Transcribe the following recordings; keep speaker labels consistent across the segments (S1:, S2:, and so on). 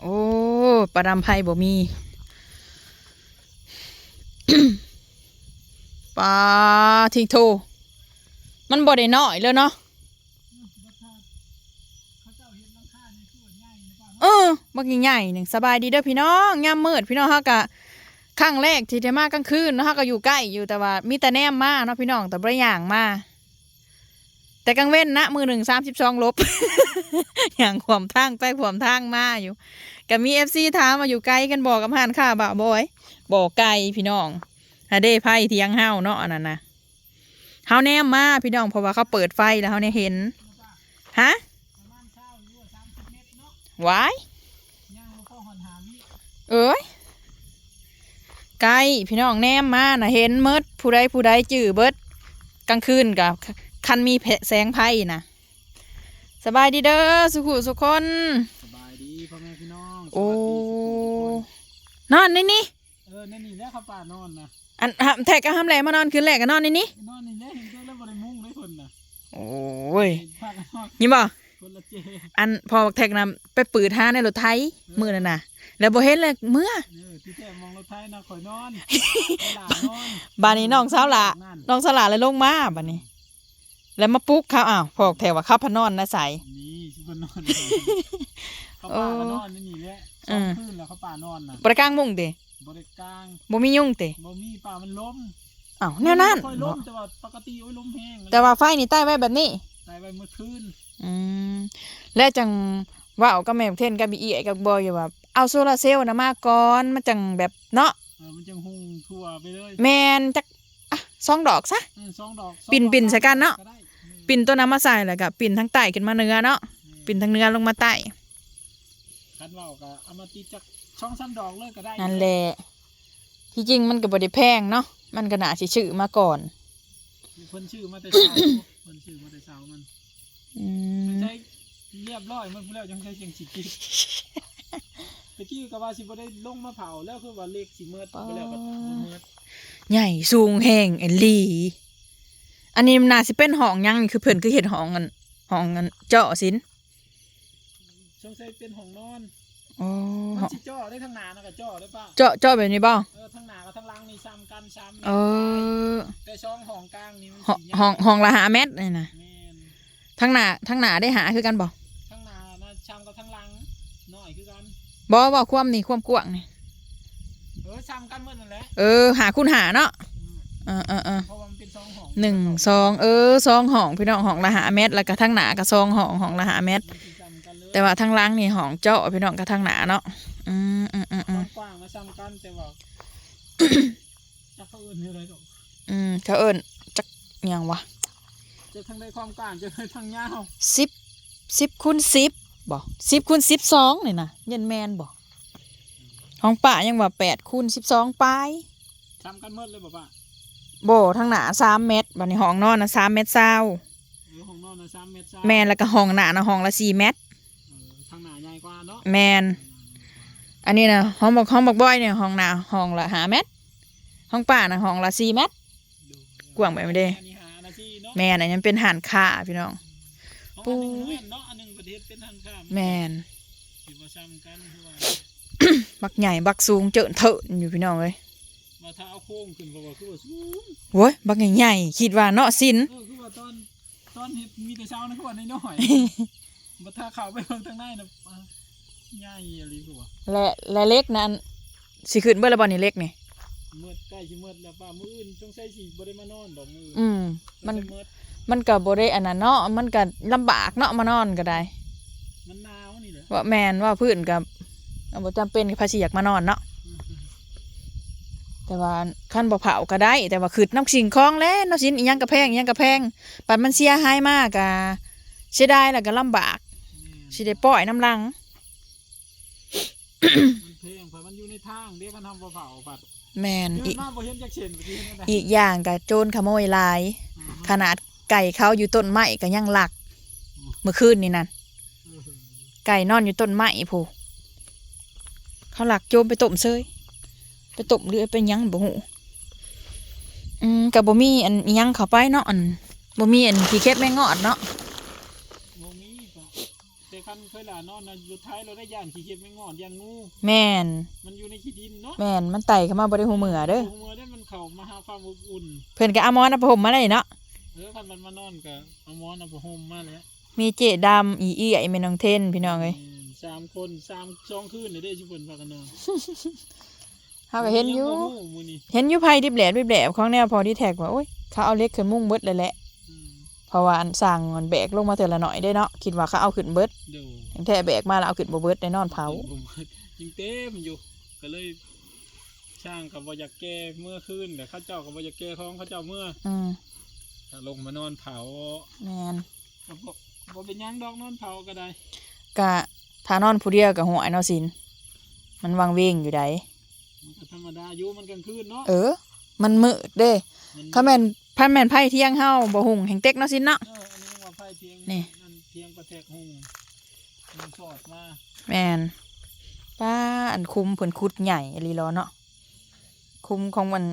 S1: โอ้ปลาดำไพ่บ่มีปลาทิงโท มันบ่ได้น้อยเลยเนาะเออบักใหญ่ๆหนึ่งสบายดีเด้อพี่น้องยามมืดพี่น้องเฮากะครั้งแรกที่ได้มากลางคืนเนาะเฮาก็อยู่ใกล้อยู่แต่ว่ามีแต่แนมมาเนาะพี่น้องแต่บ่ได้ย่างมา แต่กลางเว้นนะมือหนึ่งสามสิบสองลบ อย่างขวมทางไปขวมทางมาอยู่ก็มีเอฟซีถามมาอยู่ไกลกันบอกกับหานข้าบ่าวบอยบอกไกลพี่น้องฮาเด้ไพ่เทียงเฮาเนาะอันนั้นนะเฮาแนมมาพี่น้องเพราะว่าเขาเปิดไฟแล้วเฮาเนี่ยเห็นฮะวายเอ้ยไกลพี่น้องแนมมานะเห็นเมดผู้ใดผู้ใดจื้อเบิดกลางคืนกับ คันมีแผแสงไพ่น่ะสบายดีเด้อสุขุสุขคน
S2: สบายดีพ่อแม่พี่น้อง
S1: โอ้
S2: สวัสดีทุกคน
S1: นอนนี่นี่
S2: เออนั่นนี่แหละครับป้านอนนะ
S1: อันหำแทกก็ห้ามแหลมานอนคืนแรกก็นอนนี่นี่
S2: นอนนี่แหละเห็นเจ้าแล้วบ่ได้มุ้งได้คนน่ะ
S1: โอ้ย
S2: เห็นพากันนอน
S1: นี่บ่
S2: คนละเจ
S1: อันพอแทกนำไปปืดหาในรถไทยมือนั่นน่ะ แล้วบ่เห็นเลยเมื่อ
S2: เออที่แท้มองรถไทยนะข่อยนอนหลานนอน
S1: บานนี้น้องสาวหละ
S2: นั่น
S1: น้องสาวหละเลยลงมาบานนี้ แล้วมาปลุ๊กเขาอ้าวพอกแถวว่าเขาพะนอนนะใส
S2: นี่ชิบนอนเขาป้าก็นอนนี่นี่แหละส
S1: อื
S2: อง
S1: ม
S2: คืนแล้วเขาป้านอนน่ะ
S1: บริกลางมุ้งเต
S2: บ่ได้กลาง
S1: บ่มียุ่งเต
S2: บ่มีป่ามันล้ม
S1: อ้าวแนวนั้น
S2: ค่อยล้มแต่ว่าปกติโอ้ยล้มแห้ง
S1: แต่ว่าไฟนี่ใต้ไว้แบบนี้
S2: ตายไปเมื่อคืน
S1: อืมและจังว่าเอากับแม่เทนกับบีอีไอ้กับบอยอยู่ว่าเอาโซลาร์เซลล์นะมาก่อนมันจังแบบเนาะ
S2: เออมันจังหุ่งทั่วไปเลย
S1: แมนจักอะสองดอกซะ
S2: เออสองดอกสอง
S1: ปิ่น
S2: ดอก
S1: ปิ่นใส่กันเนาะ
S2: ได้
S1: ปิ่นตัวน้ำมาใส่แล้วก็ปิ่นทั้งไตขึ้นมาเนื้อเนาะปิ่นทั้งเนื้อลงมาไต
S2: กันเว่าก็เอามาตีจากช่องซ้ำดอกเลยก็ได้
S1: นั่นแหละที่จริงมันก็บ่ได้แพงเนาะมันก็น่าสิชื่อมาก่อน
S2: เพิ่นชื่อมาแต่เช้าเพิ่นชื่อมาแต่เช้ามัน
S1: อืม
S2: ใช้เรียบร้อยมันพูดแล้วยังใช้เสียงสิกิตะกี้ก็ว่าสิบ่ได้ลงมาเผาแล้วคือว่าเลขสิเมิดไปแล้วก็บ่เมิด
S1: ใหญ่สูงแห้งไอ้หลี อันนี้มันน่าสิเป็นห้องหยังนี่คือเพิ่นคือเฮ็ดห้องกันห้องกันเจาะสิน
S2: สงสัยเป็นห้องนอน
S1: โอ้
S2: มันสิจ่อได้ทั้งหน้านะก็จ่อได้ป่ะ
S1: เจาะเจาะแบบนี้บ่
S2: เออทั้งหน้ากับทั้งหลังนี่ซ้ำกันซ้ำ
S1: เออ
S2: แต่ช่องห้องกลางนี่มัน
S1: ห้อง
S2: สิ
S1: ห้องห้องละหาเมตรนี่นะ
S2: แม่น
S1: ทั้งหน้าทั้งหน้าได้หาคือกันบ่
S2: ทั้งหน้านะซ้ำกับทั้งหลังน้อยคือกัน
S1: บ่ว่าความนี่ความกว้างนี่
S2: เออซ้ำกันหมดนั่นแหละ
S1: เออหาคุณหาเนาะ
S2: อืม
S1: เออเออเออ
S2: เพราะว่ามันเป็นช่อง ห้อง
S1: หนึ่งสองเออสองห้องพี่น้องห้องละหาเมตรแล้วก็ทั้งหน้าก็สองห้องห้องละหาเมตร
S2: มันสิซ้ำกันเลย
S1: แต่ว่าทั้งหล่างนี่ห้องเจาะพี่น้องก็ทั้งหน้าเนาะอืมอืมอืม
S2: ค
S1: อื
S2: วามมกว้างก็ซ้ำกันแต่ว่าจะเขาเอื่นอะไรก็
S1: อืมเขาเอิ้นจักหยังวะ
S2: จะทั้งได้ความกว้างจะได้ทั้งยาว
S1: สิบสิบคูณสิบบ่สิบคูณสิบสองนี่นะเย็นแมนบ่ห้องป่ายังว่าแปดคูณสิบสองปลาย
S2: ซ้ำกันหมดเลยบอกว่า
S1: โบทางหนาสามเมตรบัดนี้ห้องนอนนะสามเมตรเศร้า
S2: เออห้องนอนนะสามเมตรซ้
S1: แมนแล้วก็ห้องหนานะห้องละสี่เมตร
S2: เออทางหน้าใหญ่กว่าเนาะ
S1: แมนอันนี้นะห้องบอกห้องบอกบอยเนี่ยห้องหนาห้องละห้าเมตรห้องป่านะห้องละสี่เมตรกว้างไปไม่ได้
S2: อันนี้หานาทีเนาะ
S1: แมนอันนี้เป็นหันค่าพี่น้อง
S2: ห้องอันหนึ่งแม่นเนาะอันหนึ่งประเทศเป็นทางข้าม
S1: แมน
S2: สิบ่ซ้ำกันคือว่า
S1: บักใหญ่บักสูงเจินเถินอยู่พี่น้องเลย
S2: ว่าถ้าเอาโค้งขึ้นก็ว่าคือว่าสูง
S1: โว้ยบักใหญ่ๆคิดว่าเนาะสิน
S2: เออคือว่าตอนตอนเฮ็ดมีแต่เช้านะคือว่าน้อยๆบ่ถ้าเข้าไปเบิ่งทางในน่ะอ่าใหญ่อะไรคือว่า
S1: และและเล็กนั้นสิขึ้นเบื่อละบอนี่เล็กนี่
S2: เมื่อใกล้สิเมื่อแล้วป้ามื้ออื่นสงสัยสิบ่ได้มานอนดอกมื้อ
S1: อืมมัน
S2: เมื่อ
S1: มันก็บ่ได้อันนั้นเนาะมันก็ลำบากเนาะมานอนก็ได้
S2: มันหนาวนี่แหละ
S1: ว่าแมนว่าพื้นกับบ่จำเป็นกับภาษีอยากมานอนเนาะ แต่ว่าขั้นบ่เผาก็ได้ แต่ว่าขึ้นน้ำสิ่งของแล้วน้ำสินอีหยังก็แพงอีหยังก็แพงปัดมันเสียหายมากก็เสียดายแล้วก็ลำบากสิได้ปล่อยน้ำลัง
S2: มันเพลงเพราะมันอยู่ในทางเรียกกันทำบ่เผาปัด
S1: แมน
S2: ยื
S1: อี
S2: น
S1: ก
S2: มาบ่เห็นจักเช่นเมื่อกี้นี่นะ
S1: อีกอย่างก็โจรขโมยหลาย ขนาดไก่เขาอยู่ต้นไม้ก็ยังหลัก เมื่อคืนนี่นั่น
S2: เออ
S1: ไก่นอนอยู่ต้นไม้ผู้เขาหลักโจมไปต้มเซย ไปต้มหรือไปหยังบ่หูอืมกับบ่มีอันอิหยังเข้าไปเนาะอันบ่มีอันขี้เค็บแม่งอดเนาะ
S2: บ่มีก็แแต่คันเคยหลานอนนะสุดท้ายเราได้ย่านขี้เข็บไม่งอดย่านงู
S1: แม่น
S2: มันอยู่ในขี้ดินเนาะ
S1: แม่นมันไต่เข้ามาบ่ได้หูมือเด้อ
S2: หูมือได้มันเข้ามาหาความอบอุ่น
S1: เพิ่นก็เอาหมอนเอาผ้าห่มมาได้เนาะ
S2: เออคันมันมานอนก็เอาหมอนเอาผ้าห่มมาแล้ว
S1: มีเจดำอีเอี้ยแม่น้องเทนพี่น้องเอ้ย
S2: อืมสามคนสามสองคืนเนี่ยได้ชุบเพิ่นพากันนอน
S1: เฮาก็เห็นอยู่
S2: งบ่ฮู้มื้อนี้
S1: เห็นอยู่ไผดิบแหลดดิบแหลบของแนวพอที่แท็กว่าโอ้ยเขาเอาเล็กขึ้นมุ่งเบิดเลยแหละ
S2: อืม
S1: เพราะว่าอันสั่งมันแบกลงมาเทื่อละหน่อยได้เนาะคิดว่าเขาเอาขึ้นเบิด
S2: เดี๋ยว
S1: อย่างแท้แบกมาแล้วเอาขึ้นบ่เบิดได้นอนเผา
S2: ผมยิงเต็มอยู่ก็เลยช่างกับบ่อยากแก้เมื่อคืนแต่เข้าเจ้ากับบ่อยากแก้ของเข้าเจ้าเมื่อ
S1: อืม
S2: ก็ลงมานอนเผา
S1: แม่น
S2: ก็บ่บ่เป็นหยังดอกนอนเผาก็ได้
S1: ก็ถ้านอนผู้เดียวกับหัวไอ้เนาะสิน มันวางเวงอยู่ใด
S2: มันก็ธรรมดาอยู่มันกลางคืนเนาะ
S1: เออ มันมืดเด้
S2: มัน
S1: ถ้าแม่นพันแม่นไผเที่ยงเฮาบ่หุงแห่งเต็กเนาะสินเนาะ
S2: เอออันนี้ว่าไฟเทียง
S1: นี่
S2: นั่นเทียงประแทกหุงมันสอดมา
S1: แม่นป้าอันคุมเพิ่นคุดใหญ่อหลีรอเนาะคุมของมัน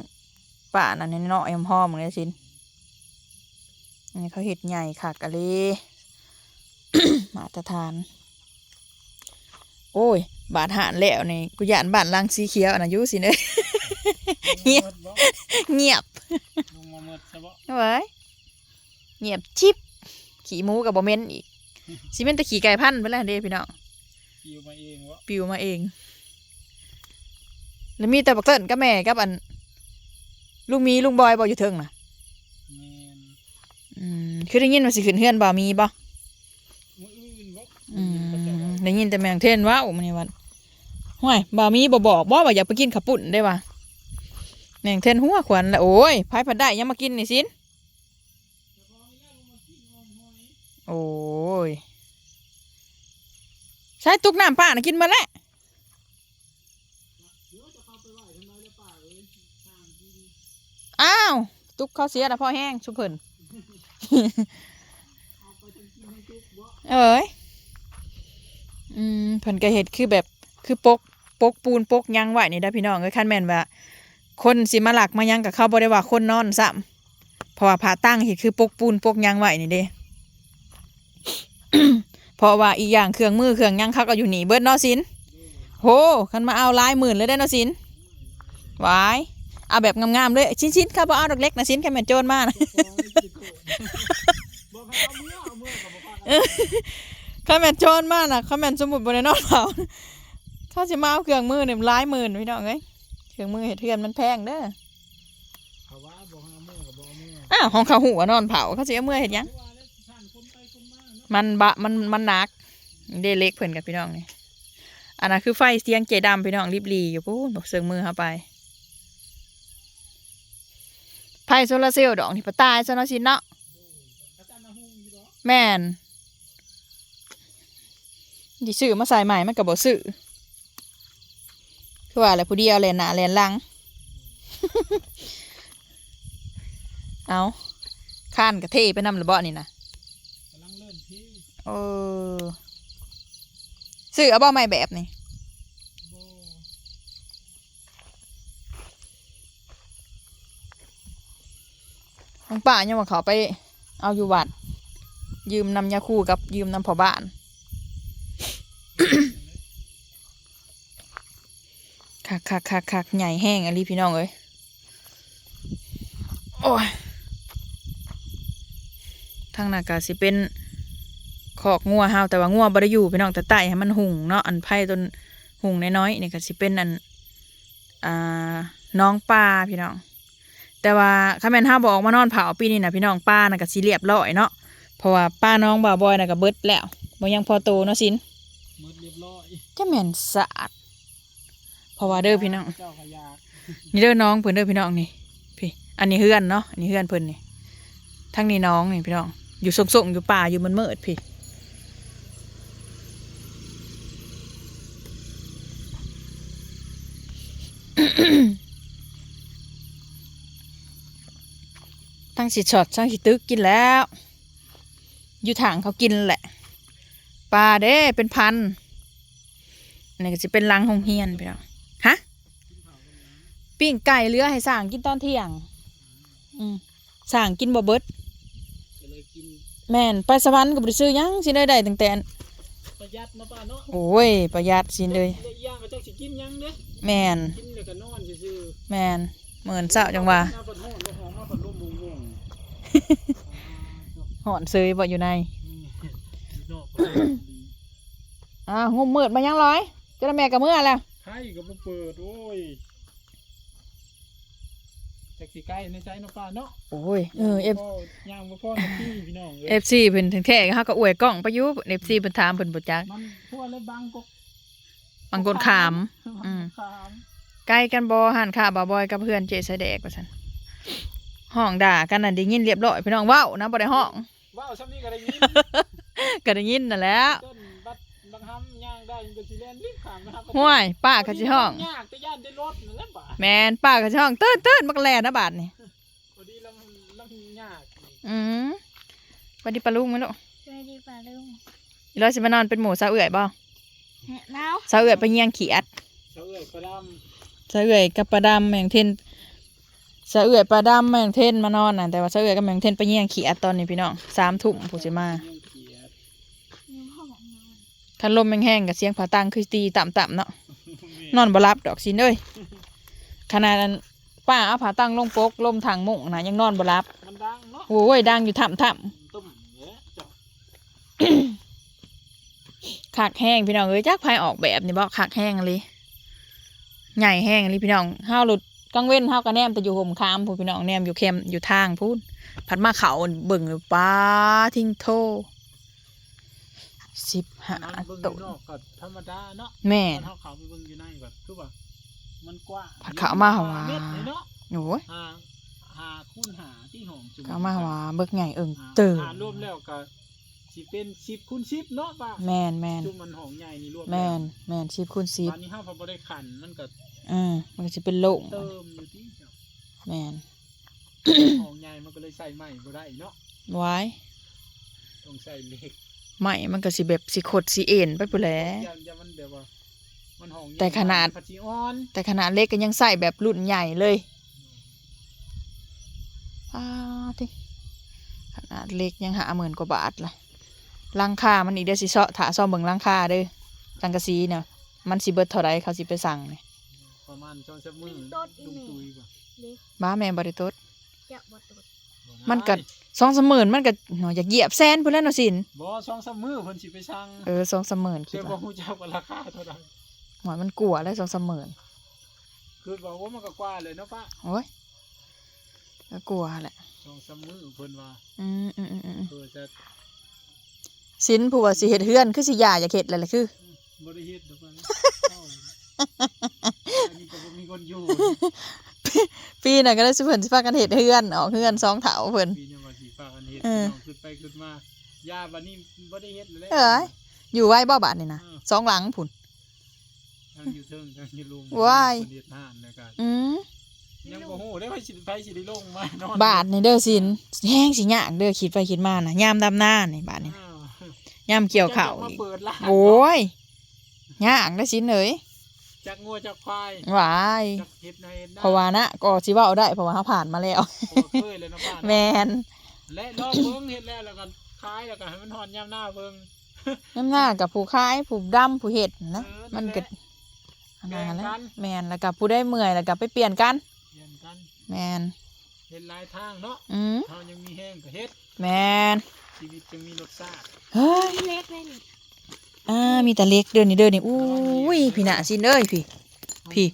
S1: ป่านั่นนี่เนาะยำหอมเหมือนกันสินอันนี้เขาเห็ดใหญ่คักอะเลมาตรฐาน โอ้ย บาดหานแล้วนี่กูยานบ้านลังสีเขียวอันนะอยุสิเนยเงียบ
S2: ลงมา
S1: เงียบ
S2: ลงมาเมิดซะบ่
S1: เว้ยเงียบชิบขี่หมูกับบอเมนอีกสิเมนแตะขี่ไก่พันธุ์ไปแล้วเด้พี่น้อง
S2: อยู่มาเองวะ
S1: ปิวมาเอง แล้วมีแต่บักเติ้นกับแม่กับอัน ลุงมีลุงบอยบอกอยู่เทิงนะ
S2: แม่น
S1: อืมคือได้ยินว่าสิขึ้นเฮือนบ่มีบ่
S2: มื้ออื่นบ่
S1: อื
S2: เขาเจ้ามว่า
S1: ได้ยินแต่แมงเทนว่าโอ้มันนี่วัน ห่วยบ่มีบ่บอกบ่ว่าอยากไปกินข้าวปุ้นได้ว่ะแมงเทนหัวขวัญละโอ้ยพายพัดได้ยังมากินนี่สินโอ้ยใช้ตุกน้ำป้านะกินมาแล้ว
S2: อ้าว้ทำไมแล้วป้าเอ้า
S1: วตุกเขาเสียแล้วพ่อแห้งชุบเพิ่น
S2: เอ้
S1: ยอืมเพิ่นก็เฮ็ดคือแบบคือปก ปกปูนปกหยังไว้นี่ได้อพี่น้องเอ้ยคันแม่นว่า คนสิมาหลักมาหยังกับเขาบ่ได้ว่าคนนอนซ้ำเพราะว่าผาตั้งเฮ็ดคือปกปูนปกหยังไว้นี่เด้เพราะว่าอีกอย่างเครื่องมือเครื่องหยังเขาก็อยู่นี่เบิดเนาะสินโหคันมาเอาหลายหมื่นเลยได้อเนาะสินหวายเอาแบบงามๆเลยชิ้นๆเขาบ่เอาดอกเล็กนะสินแค่แม่นโจรมานะ
S2: บอกให้เอาเมื่อเอาเมื่อกับบอกว่า
S1: ข้าแม่นโจรมากนะข้าแม่นสมุดบนนอนเผา เขาจะมาเอาเครื่องมือเนี่ยร้ายหมื่นพี่น้องเอ้ยเครื่องมือเห็ดเทือนมันแพงเด้อ
S2: เขาว่าบอกให้เอามือกับบอกเอามือ
S1: อ้าวของเขาหัวนอนเผาเขาจะเอามือเห็ดยัง
S2: มัน
S1: บะมันมันหนักเดเล็กเพิ่นกับพี่น้องนี่อันนั้นคือไฟเสียงเจดำพี่น้องรีบรีอยู่ปุ๊บบอกเสืองมือเข้าไปไฟโซลาร์เซลล์ดอกนี่ปะตายซะเนาะสินเนาะแมนดิซื้อมาใส่ใหม่มันกับบ่ซื้อ คือว่าอะไรผู้เดียวแลนหน้าแลนหลัง เอาข้านกระเทไปนำหรือบ่นี่นะ
S2: กำลังเริ่มที่
S1: เออซื้อเอาบ่ใหม่แบบนี่
S2: โบ
S1: ของป้ายังว่าเขาไป เอาอยู่วัดยืมนำยาคูกับยืมนำพ่อบ้าน คักคักคักคักใหญ่แห้งอะไรพี่น้องเอ้ยโอ้ยทางหนากาสิเป็นขอกงัวเฮาแต่ว่างัวบ่ได้อยู่พี่น้องแต่ไต่ให้มันหุงเนาะอันไผ่ต้นหุงน้อยๆนี่ก็สิเป็นอันอ่าน้องปลาพี่น้อง แต่ว่าคันแม่นเฮาบ่ออกมานอนเผาปีนี้นะพี่น้องป้าน่ะก็สิเรียบร้อยเนาะเพราะว่าป้าน้องบ่าวบอยน่ะก็เบิดแล้วบ่ยังพอโตเนาะสิน
S2: หมดเรียบร้อย
S1: จะแม่นสะอาดเพ ราะว่าเด้อพี่น้อง
S2: เจ้าขยา
S1: นี่เด้อน้องเพิ่นเด้อพี่น้องนี่ พี่ อันนี้เฮือนเนาะ อันนี้เฮือนเพิ่นนี่ ทั้งนี้น้องนี่พี่น้อง อยู่ส่งๆอยู่ป่าอยู่มันมืดพี่ทั้งสิช็อตทั้งสิตึกกินแล้ว อยู่ถังเขากินแหละ ปลาเด้เป็นพันอันนี้ก็จะเป็นรังหงเฮียนพี่น้องฮะ ปิ้งไก่เหลือให้สั่งกินตอนเที่ยง อืมสั่งกินบ่เบิด
S2: ก็เลยกิน
S1: แม่นไปสวรรค์ก็บ่ได้ซื้อหยังสิได้ได้ตั้งแต่อัน
S2: หยัดเนาะป้าเนาะ
S1: โอ้ยประหยัดสินเลย
S2: และอีกอย่างก็จักสิกินหยังเด้
S1: แมน
S2: กินแล้วก็นอนซื่อ
S1: แมนเหมือนเศร้าจังว่า
S2: หน้าปัดห้อนบ่หอมมาปัดลมวง
S1: หอนเซยบ่อยู่ใน
S2: ๆนี่นอกก็ดี
S1: อ่างมมืดมายังร้อยเจ้าแม่กับเมื่อแล้ว
S2: ไข่ก็บ่เปิดโอ้ย จักสิใกล้ในใจเนาะป้าเนาะ
S1: โอ้ยเออเอฟ
S2: พ่ย่างบ่พอนาทีพี่น้อง
S1: เอ
S2: เอ้ย
S1: ฟซีเพิ่นถึงแท้ๆเขาก็อวยกล้องไปอยู่เอฟซีเพิ่นถามเพิ่นบ่จัก
S2: มันทั่วเลยบางกก
S1: บางคนขาม อืม
S2: ขาม
S1: ใกล้กันบ่หันค่าบ่าวบอยกับเพื่อนเจสแดกว่าซั่นห้องด่ากันน่ะได้ยินเรียบร้อยพี่น้องเว้านะบ่ได้ห้อง
S2: ว้าวซ้ำนี้ก็ได้ยิน
S1: ก็ได้ยินนั่นแหละ
S2: ต้น ก็สิแล่นรีบขามนะครับ
S1: ห้วยป้าก็สิห้อง
S2: ยากแต่ย่านได้รถนั่นแหละป่ะ
S1: แม่นป้าก็สิห้องเติ้นเติ้นบักแลนะบาดนี่
S2: พอดีแล้วมันแล้วมันยากนี่
S1: อืมบัดนี้ปลาลุงมั้ยลูก
S3: สวัสดีป่าลุง
S1: อีร้อยสิมานอนเป็นหมูซาเอื่อยบ่
S3: หนาว
S1: ซาเอื่อยไปเยียงขี้อัด
S2: เสาเอ้ยประด
S1: ซาเอื่อยกับปลาดำแมงเทนซาเอื่อยปลาดำแมงเทนมานอนน่ะแต่ว่าซาเอื่อยกับแมงเทนไปเยียงขี้อัดตอนนี้พี่น้องสามทุ่มผู้สิมาำ
S2: ยังเกียด
S3: ยังพ่อบอกนอน
S1: คันลมแห้งๆกับเสียงผาตังคือตีต่ำๆเนาะนอนบ่รับดอกสินเอ้ยขนาดนั้นป้าเอาผาตังลงปกลมทางมุ้งนะยังนอนบ่รับ
S2: มันดังเนาะ
S1: โอ้ยดังอยู่ถ้ำถ้
S2: ตุ่มเนี่ยจ้ะำ
S1: ขากแห้งพี่น้องเอ้ยจักภายออกแบบนี่บ่ขากแห้งเลยใหญ่แห้งเลยพี่น้องห้าวหลุดกลางเว้นห้าวกระแนมแต่อยู่ห่มคามพูนพี่น้องแนมอยู่เข้มอยู่ทางพูนพัดมาเขาเบิ่งเลยป้าทิ้งโท สิบห้า
S2: มันเบิ่งอ
S1: ตุ
S2: ยู่นอกก็ธรรมดาเนาะ
S1: แม่
S2: มันนเฮาเขาไปเบิ่งอยู่ในแบบคือว่ามันกว้าง
S1: ผัดขาวมาหวา
S2: เม็ดเลยเนาะ
S1: โอ้ย
S2: หาหาคูณหาที่หอมจุ่ม
S1: ก็มาว่าเบิกใหญ่เอิง
S2: หา
S1: เติม
S2: หารวมแล้วก็สิเป็น10คูณ10เนาะป่ะ
S1: แมนแมน
S2: จุ่มมันหอมใหญ่นี่รวม
S1: แมนแมนสิบคูณสิบ
S2: ตอนนี้เฮาพอบ่ได้ขันมันก็
S1: อืมมันก็จะเป็นโล่ง
S2: เติมอยู่ที่เจ้า
S1: แมน
S2: หอมใหญ่มันก็เลยใส่ใหม่บ่ได้เนาะ
S1: ไว้
S2: ต้องใส่เหล็ก
S1: ใหม่มันก็สิแบบสิขดสิเอ็นไปปุแหล้
S2: ยันยันมันแบบว่ามันหอมใหญ่
S1: แต่ขนาด
S2: ผัชีอ่อน
S1: แต่ขนาดเล็กก็ยังใส่แบบรุ่นใหญ่เลยอ้าวที่ขนาดเล็กยังหาหมื่นกว่าบาทละลังคามันอีกเดี๋ยสิเซาะถาซ่อมเบิ่งลังคาเด้อสังกะสีเนี่ยมันสิเบิดเท่าไรเขาสิไปสั่งเนี่ย
S2: ประมาณช่องชับมือดุงตุยป่ะ
S1: บ้าแม่บริตด
S3: จะบดตด
S1: มันก็สองสามหมื่นมันก็หน่อยอยากเหยียบแซนพุ่นแล้วเนาะสิน
S2: บ่ช่องชับมือเพิ่นสิไปสั่ง
S1: เออสองสามหมื่นคิ
S2: แต่
S1: ด
S2: บ่
S1: ว่า
S2: ฮู้จักว่าราคาเท่าใด
S1: หมอยมันกลัวแล้วสองสามหมื่น
S2: คือบอกว่ามันก็กว่าเลยเนาะป้า
S1: โอ้ยก็กลัวแหละ
S2: ช่องชับมือเพิ่นว่า
S1: อืมอืมอืมอืม
S2: เพื่อจะ
S1: สินผู้ว่าสิเฮ็ดเฮือนคือสิยาอยากเฮ็ดแหละล่ะคือ
S2: บ่ได้เฮ็ดดอกมันเอ้าอันนี้ก็บ่มีคนอยู่
S1: ปีน่ะก็ได้สิเพิ่นสิพากันเฮ็ดเฮือนออกเฮือนสองเถาเพิ่น
S2: ปีนี้ว่าสิฝากกันเฮ็ด
S1: เออ
S2: น้องขึ้นไปขึ้นมาย่าบัดนี้บ่ได้เฮ็ดเลย
S1: เอ้ยอยู่ไว้บ่บาดนี่นะสองหลังพุ่น
S2: ทั้งอยู่เทิงทั้งอยู่ลุม
S1: ว้าย
S2: เฮ็ดทานแล้วก็
S1: อืม
S2: ยังบ่ฮู้ได้ไผสิไผสิได้ลงมานอน
S1: บาทนี่เด้อสินแห้งสิยากเด้อคิดไปคิดมาน่ะยามดำหน้านี่บาทนี่
S2: อ้าวยา
S1: มเกี่ยวข้าว
S2: จะมา
S1: อีก
S2: เปิดร้าน
S1: โอ้ยยากเด้อสินเอ้ย
S2: จักงัวจักควาย
S1: หวาย
S2: จักเฮ็ดนาเฮ็ดนา
S1: เพราะว่านะก็สิเว้าได้เพราะว่าเฮาผ่านมาแล้ว
S2: เพราะว่าเคยเลยเนาะป้า
S1: แม
S2: เนาะ
S1: น
S2: และลองเบิ่งเฮ็ดแล้วแล้วก็ขายแล้วก็ให้มันฮอนยามหน้าเบิ่ง
S1: น้ำหน้ากับผู้ขายผู้ดำผู้เฮ็ดนะ
S2: เออ
S1: มันก็
S2: แหละ
S1: อันนั้นแหละ
S2: แบ่งกัน
S1: แมนแล้วก็ผู้ได้เมื่อยแล้วก็ไปเปลี่ยนกัน
S2: เรียนกัน
S1: แมน
S2: เฮ็ดหลายทางเนาะ
S1: อืม
S2: เฮายังมีแห้งก็เฮ็ด
S1: แมน
S2: ชีวิตจะมีรสชาติ
S1: เฮ้ย
S3: เล็กเลยนี่
S1: อ่ามีแต่เล็กเดินนี่เดินนี่อุ้ยพี่น่ะสินเอ้ยพี่ พี่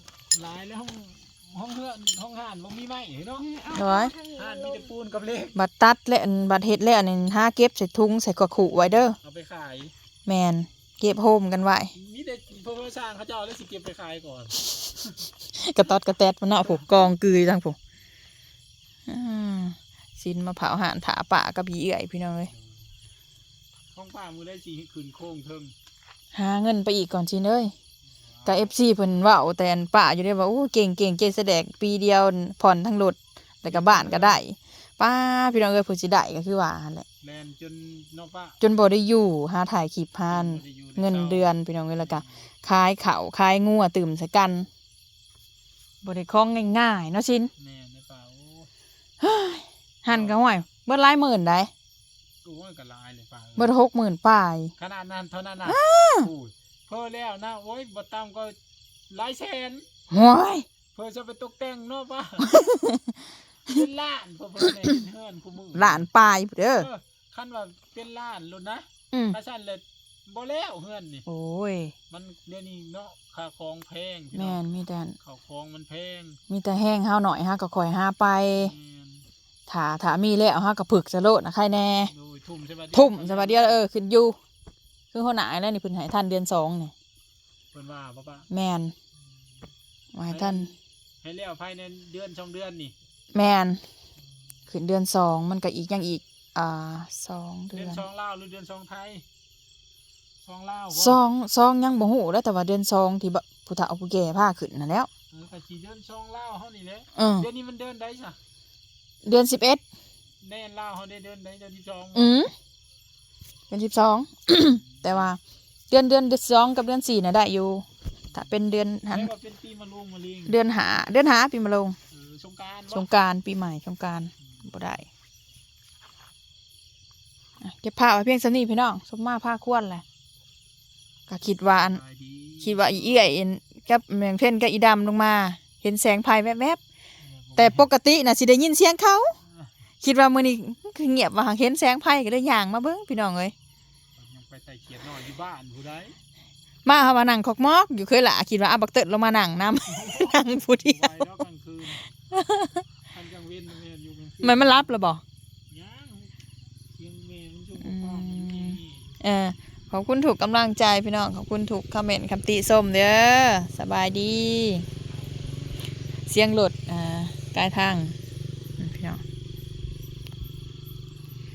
S2: หลายแล้วห้องห้องเฮือนห้องห่านบ่มีไม้เนาะ
S1: ร้อย
S2: ห่านมีแต่ปูนกับเหล็ก
S1: บัดตัดและอันบัดเฮ็ดแล้วอันนี้หาเก็บใส่ถุงใส่กระขู่ไว้เด้อ
S2: เอาไปขาย
S1: แมนเก็บโฮมกันไว้
S2: มีแต่เพิ่นสร้างเขาเจ้าแล้วสิเก็บไปขายก่อน
S1: กระตอดกระแตดมันเนาะผูกกองกือทางผูกอ่าสินมาเผาหานถาป่ากับยีเอื่อยพี่น้องเอ้ย
S2: ห้องป้ามือได้สิขึ้นโค้งเทิง
S1: หาเงินไปอีกก่อนสินเอ้ยกับเอฟซีเพิ่นเว่าแต่อันป้าอยู่ได้ว่าโอ้เก่งเก่งเก่งแสดงปีเดียวผ่อนทั้งรถแต่กับบ้านก็ได้ ป้าพี่น้องเอ้ยเพิ่นสิได้ก็คือว่าหั่นแหละ
S2: แลนจนเนอกป้า
S1: จนบ่ได้อยู่หาถ่ายคลิปพาน
S2: บ่ได้อยู่ใเงิ
S1: นเดือนพี่น้องเอ้ยแล้วก็ขายข้าวขายงัวตื่มใส่กันบ่ได้คล้องง่ายๆเนาะชิน
S2: แม่ในป่าโอ้
S1: หันก็ห่วยเบิดหลายหมื่นได้
S2: ก โอ้ยก็หลายเลยป่า
S1: เบิดหกหมื่นป่าย
S2: ขนาดนั้นเท่านั้นน่ะโอ้ยเพิ่อแล้วนะโอ้ยบ่ต่ำก็หลายแสน
S1: ห้วย
S2: เพิ่อจะไปตกแต่งเนาะป่ะเป็นล้านเพิ่นเพิ่นได้เฮือนผู้มือ
S1: หลานป่ายเด้อ
S2: เออคันว่าเป็นล้านลุ้นนะ
S1: อืม
S2: ถ้าซั่นเลยบ่แล้วเฮือนนี่
S1: โอ้ย
S2: มันเดี๋ยวนี้เนาะค่าของแพงพี่
S1: แม่
S2: น้อง
S1: นมีแต่
S2: ข้าวของมันแพง
S1: มีแต่แห้งห้าวหน่อยฮะก็คอยหาไป
S2: แม่น
S1: ถ้าถ้ามีแล้วฮะก็ผึกสะโลดนะใครแน่
S2: โดย ทุ่มใช่ป่ะ
S1: ทุ่มสวัสดีเออขึ้นอยู่คือหัวหน้าแล้วนี่เพิ่นให้ท่านเดือนสองนี่
S2: เพิ่นว่าบ่ป่ะ
S1: แม่นว่าให้ท่าน
S2: ให้แล้วภายในเดือนสองเดือนนี่
S1: แม่นขึ้นเดือนสองมันก็อีกยังอีก อ่าสองเดื
S2: เดื
S1: อ
S2: อน
S1: น
S2: สองลาวหรือเดือนสองไทยสองลาวบ่
S1: สองสองยังบ่ฮู้แล้วแต่ว่าเดือนสองที่บะผู้เฒ่าผู้แก่พาขึ้นนั่นแหล้ว
S2: เออก็สิเดือนสองลาวเฮานี่แหละ
S1: เออ
S2: เดือนนี้มันเดือนใดซะ
S1: เดือนสิบเอ็ด
S2: แน่นลาวเฮาได้เดือนใดเดือนที่สอง
S1: อืมเดือนสิบสอง แต่ว่าเดือนเดือนเดือนสองกับเดือนสี่น่ะได้อยู่ถ้าเป็นเดือนหัน
S2: แม้ว่าเป็นปีมะลุงมะลิง
S1: เดือนหา เดือนหาปีมะลง
S2: เออสงกราร
S1: สงกรารปีใหม่สงกรารบ่ได้อะเก็บผ้าไว้เพียงสำนี้พี่น้องสมมาผ้าควรแหละก็คิดว่าอันคิดว่าอีเอื้อยเอ็นกับแมงเพ่นกับอีดำลงมา เห็นแสงไฟแวบๆแต่ปกติน่ะสิได้ยินเสียงเขา คิดว่ามื้อนี้คือเงียบว่าหางเห็นแสงไฟก็เลยย่างมาเบิ่งพี่น้องเอ้ย
S2: ยังไปไต่เขียนนอนอยู่บ้านผู้ใด
S1: มาเฮามานั่งคอกมอกอยู่เคยละคิดว่าอาบักเติดลงมานั่งนํนั่งผู้เดียว
S2: ไว้แล้วกลางคืนทันกลางเว้นแม่นอยู่กลางคืน
S1: มันมันรับแล้วบ่
S2: ยังเสียงแม่มันช่วงฟ้ามันมี
S1: เออขอบคุณถูกกำลังใจพี่น้องขอบคุณถูกคอมเมนต์คำติส้มเด้อสบายดี เสียงหลดอ่ากายทาง